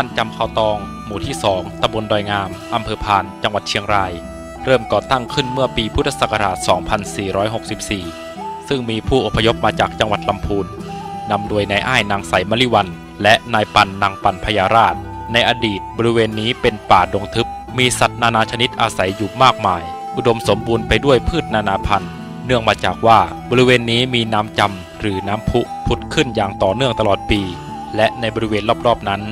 บ้านจำเขาตอง หมู่ที่สองตำบลดอยงาม อำเภอพาน จังหวัดเชียงราย เริ่มก่อตั้งขึ้นเมื่อปีพุทธศักราช 2464 ซึ่งมีผู้อพยพมาจากจังหวัดลำพูน นำโดยนายอ้ายนางใสมลิวัน และนายปันนางปันพญาราช ในอดีตบริเวณนี้เป็นป่าดงทึบ มีสัตว์นานาชนิดอาศัยอยู่มากมาย อุดมสมบูรณ์ไปด้วยพืชนานาพันธุ์เนื่องมาจากว่าบริเวณนี้มีน้ำจำหรือน้ำพุผุดขึ้นอย่างต่อเนื่องตลอดปี และในบริเวณรอบๆนั้น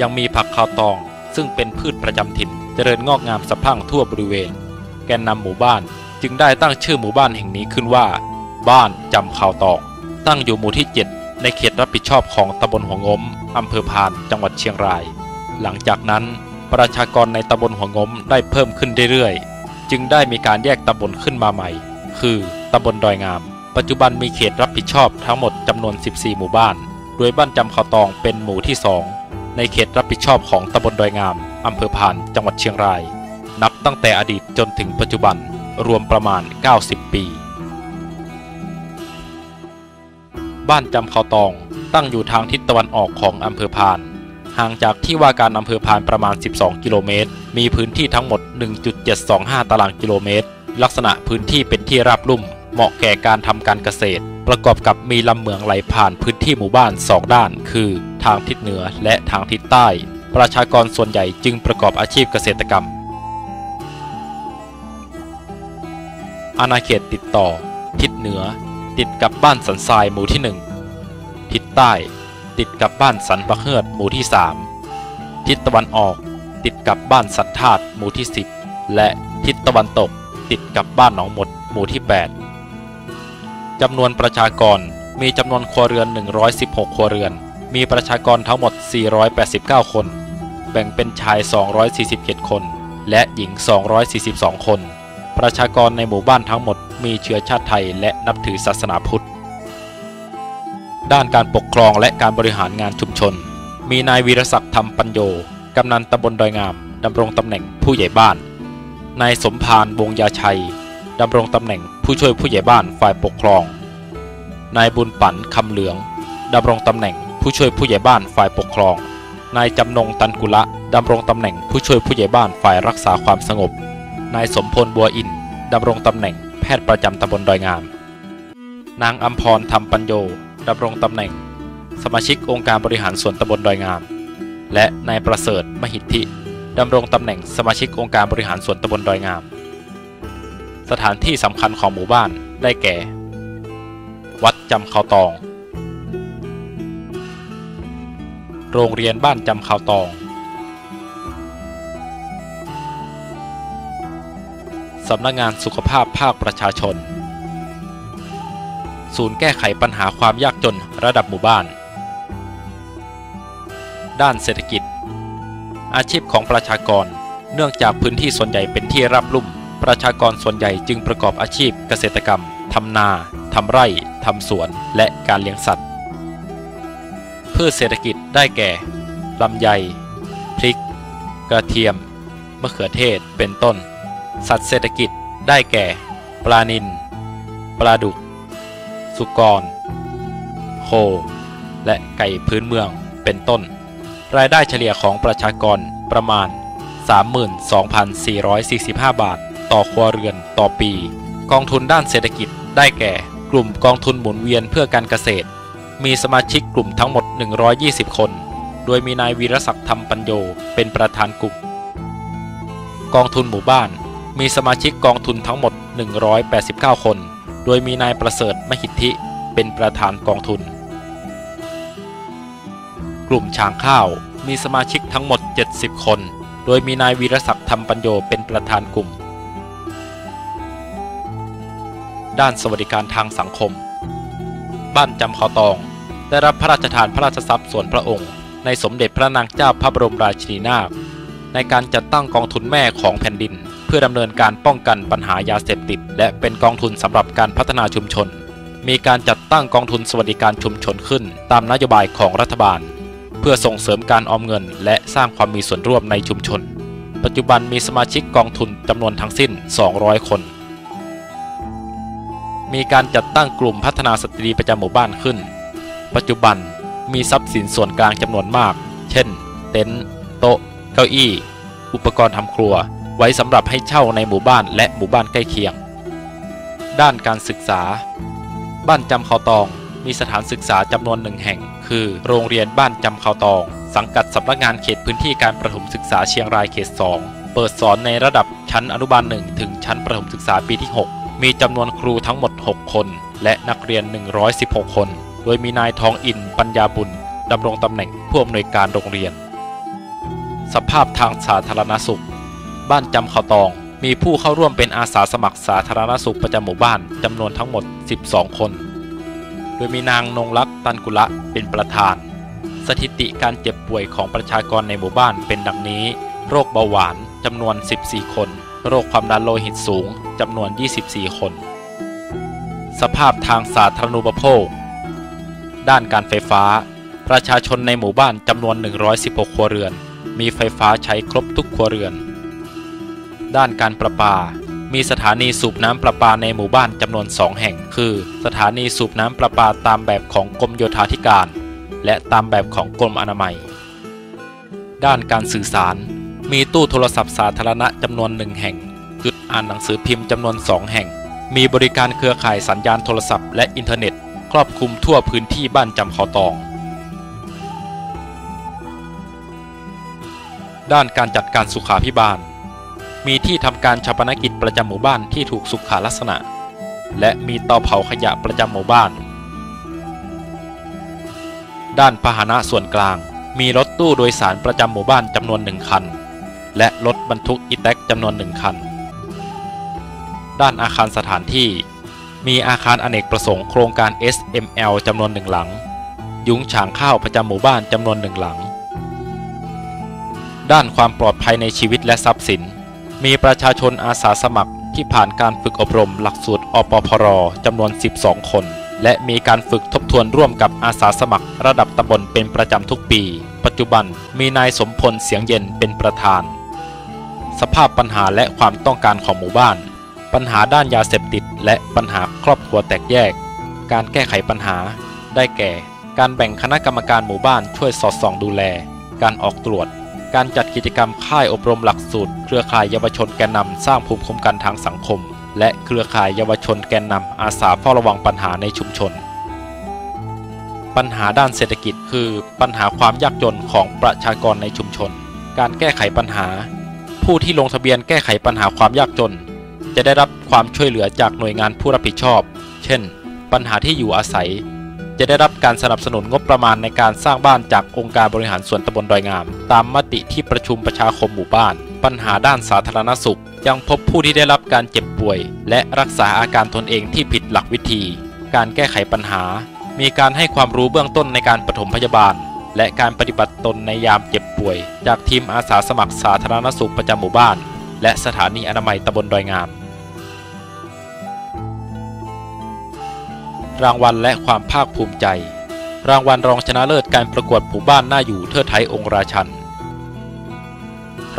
ยังมีผักข้าวตอง ซึ่งเป็นพืชประจำถิ่น เจริญงอกงามสะพรั่งทั่วบริเวณ แกนนำหมู่บ้านจึงได้ตั้งชื่อหมู่บ้านแห่งนี้ขึ้นว่า บ้านจำข้าวตอง ตั้งอยู่หมู่ที่ 7 ในเขตรับผิดชอบของตำบลหัวงมอำเภอพาน จังหวัดเชียงราย หลังจากนั้นประชากรในตำบลหัวงมได้เพิ่มขึ้นเรื่อยๆ จึงได้มีการแยกตำบลขึ้นมาใหม่ คือตำบลดอยงาม ปัจจุบันมีเขตรับผิดชอบทั้งหมดจำนวน 14 หมู่บ้าน โดยบ้านจำข้าวตองเป็นหมู่ที่2 ในเขตรับผิดชอบของตำบลดอยงาม อำเภอพาน จังหวัดเชียงราย นับตั้งแต่อดีตจนถึงปัจจุบันรวมประมาณ 90 ปี บ้านจำเขาตองตั้งอยู่ทางทิศตะวันออกของอำเภอพาน ห่างจากที่ว่าการอำเภอพานประมาณ 12 กิโลเมตร มีพื้นที่ทั้งหมด 1.725 ตารางกิโลเมตร ลักษณะพื้นที่เป็นที่ราบลุ่ม เหมาะแก่การทำการเกษตร ประกอบกับมีลำเหมืองไหลผ่านพื้นที่หมู่บ้านสองด้าน คือ ทางทิศเหนือและทางทิศใต้ ประชากรส่วนใหญ่จึงประกอบอาชีพเกษตรกรรม อาณาเขตติดต่อ ทิศเหนือ ติดกับบ้านสันทรายหมู่ที่หนึ่งทิศใต้ ติดกับบ้านสันปะเฮือดหมู่ที่สามทิศตะวันออก ติดกับบ้านสันธาตุหมู่ที่สิบและทิศตะวันตก ติดกับบ้านหนองหมดหมู่ที่ 8จำนวนประชากรมีจำนวนครัวเรือน 116 ครัวเรือน มีประชากรทั้งหมด 489 คน แบ่งเป็นชาย 247 คน และหญิง 242 คน ประชากรในหมู่บ้านทั้งหมดมีเชื้อชาติไทยและนับถือศาสนาพุทธ ด้านการปกครองและการบริหารงานชุมชน มีนายวีรศักดิ์ธรรมปัญโยกำนันตำบลดอยงามดำรงตำแหน่งผู้ใหญ่บ้าน นายสมพานวงยาชัยดำรงตำแหน่งผู้ช่วยผู้ใหญ่บ้านฝ่ายปกครอง นายบุญปันคำเหลืองดำรงตำแหน่ง ผู้ช่วยผู้ใหญ่บ้านฝ่ายปกครอง นายจำนงตันกุละดำรงตำแหน่งผู้ช่วยผู้ใหญ่บ้านฝ่ายรักษาความสงบ นายสมพลบัวอินดำรงตำแหน่งแพทย์ประจำตำบลดอยงาม นางอัมพรธรรมปัญโยดำรงตำแหน่ง สมาชิกองค์การบริหารส่วนตำบลดอยงาม และนายประเสริฐมหิทธิดำรงตำแหน่งสมาชิกองค์การบริหารส่วนตำบลดอยงาม สถานที่สำคัญของหมู่บ้านได้แก่ วัดจำเขาตอง โรงเรียนบ้านจำเขาวตอง สำนักงานสุขภาพภาคประชาชน ศูนย์แก้ไขปัญหาความยากจนระดับหมู่บ้าน ด้านเศรษฐกิจ อาชีพของประชากร เนื่องจากพื้นที่ส่วนใหญ่เป็นที่ราบลุ่ม ประชากรส่วนใหญ่จึงประกอบอาชีพเกษตรกรรม ทำนา ทำไร่ ทำสวน และการเลี้ยงสัตว์ พืชเศรษฐกิจได้แก่ลำไย พริก กระเทียม มะเขือเทศ เป็นต้น สัตว์เศรษฐกิจได้แก่ ปลานิล ปลาดุก สุกร โค และไก่พื้นเมือง เป็นต้น รายได้เฉลี่ยของประชากรประมาณ 32,445 บาท ต่อครัวเรือนต่อปี กองทุนด้านเศรษฐกิจได้แก่ กลุ่มกองทุนหมุนเวียนเพื่อการเกษตร มีสมาชิกกลุ่มทั้งหมด 120 คน โดยมีนายวีรศักดิ์ธรรมปัญโยเป็นประธานกลุ่ม กองทุนหมู่บ้าน มีสมาชิกกองทุนทั้งหมด 189 คน โดยมีนายประเสริฐมหิทธิเป็นประธานกองทุน กลุ่มช้างข้าว มีสมาชิกทั้งหมด 70 คน โดยมีนายวีรศักดิ์ธรรมปัญโยเป็นประธานกลุ่ม ด้านสวัสดิการทางสังคมบ้านจำเขาตอง ได้รับพระราชทานพระราชทรัพย์ส่วนพระองค์ ในสมเด็จพระนางเจ้าพระบรมราชินีนาถในการจัดตั้งกองทุนแม่ของแผ่นดิน เพื่อดำเนินการป้องกันปัญหายาเสพติด และเป็นกองทุนสำหรับการพัฒนาชุมชน มีการจัดตั้งกองทุนสวัสดิการชุมชนขึ้น ตามนโยบายของรัฐบาล เพื่อส่งเสริมการออมเงิน และสร้างความมีส่วนร่วมในชุมชน ปัจจุบันมีสมาชิกกองทุนจำนวนทั้งสิ้น 200 คน มีการจัดตั้งกลุ่มพัฒนาสตรีประจำหมู่บ้านขึ้น ปัจจุบันมีทรัพย์สินส่วนกลางจำนวนมาก เช่น เต็นท์โต๊ะ เก้าอี้ อุปกรณ์ทำครัว ไว้สำหรับให้เช่าในหมู่บ้านและหมู่บ้านใกล้เคียง ด้านการศึกษา บ้านจำเขาตองมีสถานศึกษาจำนวนหนึ่งแห่ง คือโรงเรียนบ้านจำเขาตอง สังกัดสำนักงานเขตพื้นที่การประถมศึกษาเชียงรายเขต 2 เปิดสอนในระดับชั้นอนุบาล1ถึงชั้นประถมศึกษาปีที่ 6 มีจำนวนครูทั้งหมด 6 คน และนักเรียน 116 คน โดยมีนายทองอินปัญญาบุญดำรงตำแหน่งผู้อำนวยการโรงเรียน สภาพทางสาธารณสุข บ้านจำเขาตอง มีผู้เข้าร่วมเป็นอาสาสมัครสาธารณสุขประจำหมู่บ้านจำนวนทั้งหมด 12 คน โดยมีนางนงรักษ์ตันกุละเป็นประธาน สถิติการเจ็บป่วยของประชากรในหมู่บ้านเป็นดังนี้ โรคเบาหวานจำนวน 14 คน โรคความดันโลหิตสูงจำนวน 24 คน สภาพทางสาธารณูปโภค ด้านการไฟฟ้า ประชาชนในหมู่บ้านจำนวน 116 ครัวเรือน มีไฟฟ้าใช้ครบทุกครัวเรือน ด้านการประปา มีสถานีสูบน้ำประปาในหมู่บ้านจำนวนสองแห่ง คือ สถานีสูบน้ำประปาตามแบบของกรมโยธาธิการ และตามแบบของกรมอนามัย ด้านการสื่อสาร มีตู้โทรศัพท์สาธารณะจำนวนหนึ่งแห่ง จุดอ่านหนังสือพิมพ์จำนวนสองแห่ง มีบริการเครือข่ายสัญญาณโทรศัพท์และอินเทอร์เน็ต ครอบคลุมทั่วพื้นที่บ้านจำเขาตอง ด้านการจัดการสุขาพิบาล มีที่ทำการชาปนกิจประจำหมู่บ้านที่ถูกสุขาลักษณะ และมีเตาเผาขยะประจำหมู่บ้าน ด้านพาหนะส่วนกลาง มีรถตู้โดยสารประจำหมู่บ้านจำนวนหนึ่งคัน และรถบรรทุกอีแท็กจำนวนหนึ่งคัน ด้านอาคารสถานที่ มีอาคารอเนกประสงค์โครงการ SML จำนวนหนึ่งหลัง ยุ้งฉางข้าวประจำหมู่บ้านจำนวนหนึ่งหลัง ด้านความปลอดภัยในชีวิตและทรัพย์สิน มีประชาชนอาสาสมัครที่ผ่านการฝึกอบรมหลักสูตรอปพรจำนวน 12 คน และมีการฝึกทบทวนร่วมกับอาสาสมัครระดับตำบลเป็นประจำทุกปี ปัจจุบันมีนายสมพลเสียงเย็นเป็นประธาน สภาพปัญหาและความต้องการของหมู่บ้าน ปัญหาด้านยาเสพติด และปัญหาครอบครัวแตกแยก การแก้ไขปัญหา ได้แก่ การแบ่งคณะกรรมการหมู่บ้านช่วยสอดส่องดูแล การออกตรวจ การจัดกิจกรรมค่ายอบรมหลักสูตร เครือข่ายเยาวชนแกนนำสร้างภูมิคุ้มกันทางสังคม และเครือข่ายเยาวชนแกนนำอาสาเฝ้าระวังปัญหาในชุมชน ปัญหาด้านเศรษฐกิจคือ ปัญหาความยากจนของประชากรในชุมชน การแก้ไขปัญหา ผู้ที่ลงทะเบียนแก้ไขปัญหาความยากจน จะได้รับความช่วยเหลือจากหน่วยงานผู้รับผิดชอบ เช่น ปัญหาที่อยู่อาศัย จะได้รับการสนับสนุนงบประมาณในการสร้างบ้านจากองค์การบริหารส่วนตำบลดอยงาม ตามมติที่ประชุมประชาคมหมู่บ้าน ปัญหาด้านสาธารณสุข ยังพบผู้ที่ได้รับการเจ็บป่วย และรักษาอาการตนเองที่ผิดหลักวิธี การแก้ไขปัญหา มีการให้ความรู้เบื้องต้นในการปฐมพยาบาลและการปฏิบัติตนในยามเจ็บป่วย จากทีมอาสาสมัครสาธารณสุขประจำหมู่บ้าน และสถานีอนามัยตำบลดอยงาม รางวัลและความภาคภูมิใจ รางวัลรองชนะเลิศการประกวดหมู่บ้านหน่าอยู่เทิดไทยองค์ราชัน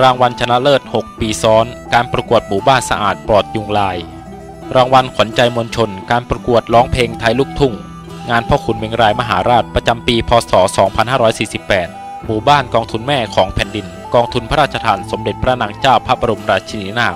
รางวัลชนะเลิศ 6 ปีซ้อน การประกวดหมู่บ้านสะอาดปลอดยุงลาย รางวัลขวัญใจมวลชน การประกวดร้องเพลงไทยลูกทุ่ง งานพ่อขุนเมืองรายมหาราชประจำปี พศ 2548 หมู่บ้านกองทุนแม่ของแผ่นดิน กองทุนพระราชทานสมเด็จพระนางเจ้าพระบรมราชินีนาถ